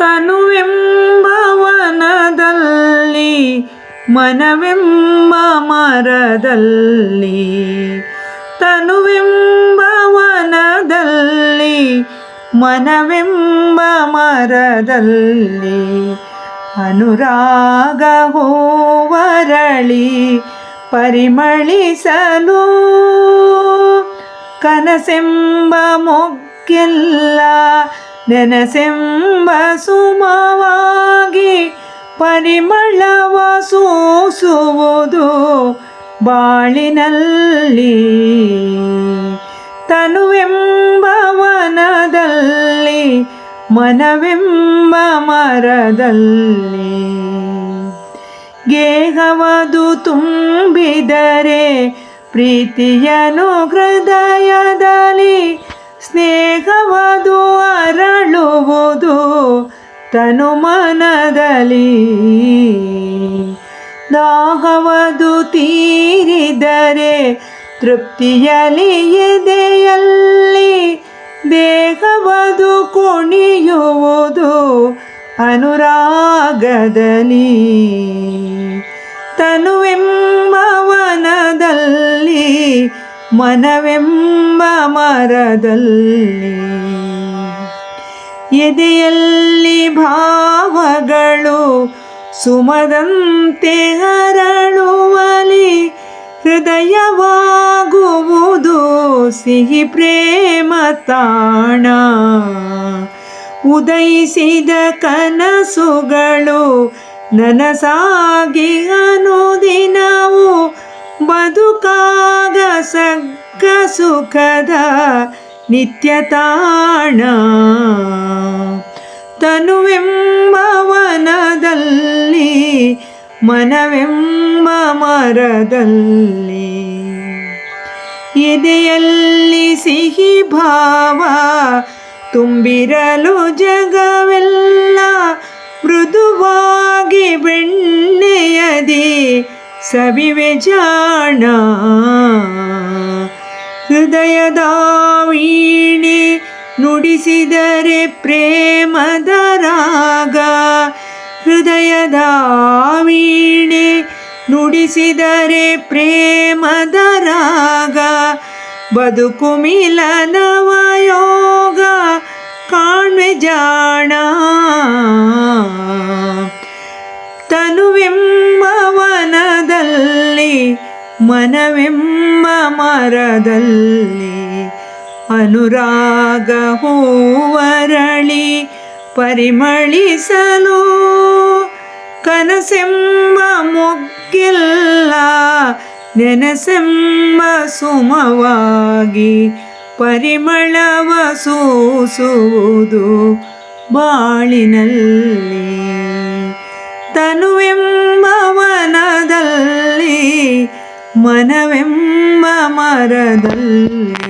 ತನುವೆಂಬವನದಲ್ಲಿ ಮನವೆಂಬ ಮರದಲ್ಲಿ. ತನುವೆಂಬವನದಲ್ಲಿ ಮನವೆಂಬ ಮರದಲ್ಲಿ. ಅನುರಾಗ ಹೋವರಳಿ ಪರಿಮಳಿಸಲು ಕನಸೆಂಬ ಮೊಗ್ಗೆಲ್ಲ ನೆನಸೆಂಬ ಸುಮವಾಗಿ ಪರಿಮಳವ ಸೂಸುವುದು ಬಾಳಿನಲ್ಲಿ. ತನುವೆಂಬವನದಲ್ಲಿ ಮನವೆಂಬ ಮರದಲ್ಲಿ. ಗೇಹವದು ತುಂಬಿದರೆ ಪ್ರೀತಿಯನು ಹೃದಯದಲ್ಲಿ ಸ್ನೇಹವದು ಅರಳುವುದು ತನು ಮನದಲ್ಲಿ. ದಾಹವದು ತೀರಿದರೆ ತೃಪ್ತಿಯಲಿ ಎದೆಯಲ್ಲಿ. ದೇಹವದು ಕುಣಿಯುವುದು ಅನುರಾಗದಲ್ಲಿ. ಮನವೆಂಬ ಮರದಲ್ಲಿ ಎದೆಯಲ್ಲಿ ಭಾವಗಳು ಸುಮದಂತೆ ಹರಳುವಲಿ ಹೃದಯವಾಗುವುದು ಸಿಹಿ ಪ್ರೇಮ ತಾಣ. ಉದಯಿಸಿದ ಕನಸುಗಳು ನನಸಾಗಿ ಅನುದಿನವು. ಬದುಕಾಗ ಸಗ್ಗ ಸುಖದ ನಿತ್ಯತಾಣ ತನುವೆಂಬವನದಲ್ಲಿ ಮನವೆಂಬ ಮರದಲ್ಲಿ. ಎದೆಯಲ್ಲಿ ಸಿಹಿ ಭಾವ ತುಂಬಿರಲು ಜಗವೆಲ್ಲ ಮೃದುವಾಗಿ ಬೆಣ್ಣೆಯದಿ. ಸವಿವೆ ಜಾಣ. ಹೃದಯದ ವೀಣೆ ನುಡಿಸಿದರೆ ಪ್ರೇಮದ ರಾಗ. ಹೃದಯದ ವೀಣೆ ನುಡಿಸಿದರೆ ಪ್ರೇಮದ ರಾಗ. ಬದುಕು ಮಿಲನವ ಯೋಗ ಕಾಣ್ವೆ ಜಾಣ. ಮನವೆಂಬ ಮರದಲ್ಲಿ ಅನುರಾಗ ಹೂವರಳಿ ಪರಿಮಳಿಸಲು ಕನಸೆಂಬ ಮೊಗ್ಗೆಲ್ಲ ನೆನಸೆಂಬ ಸುಮವಾಗಿ ಪರಿಮಳವ ಸೂಸುವುದು ಬಾಳಿನಲ್ಲಿ. ತನುವೆಂಬವನದಲ್ಲಿ ಮನವೆಂಬ ಮರದಲ್ಲಿ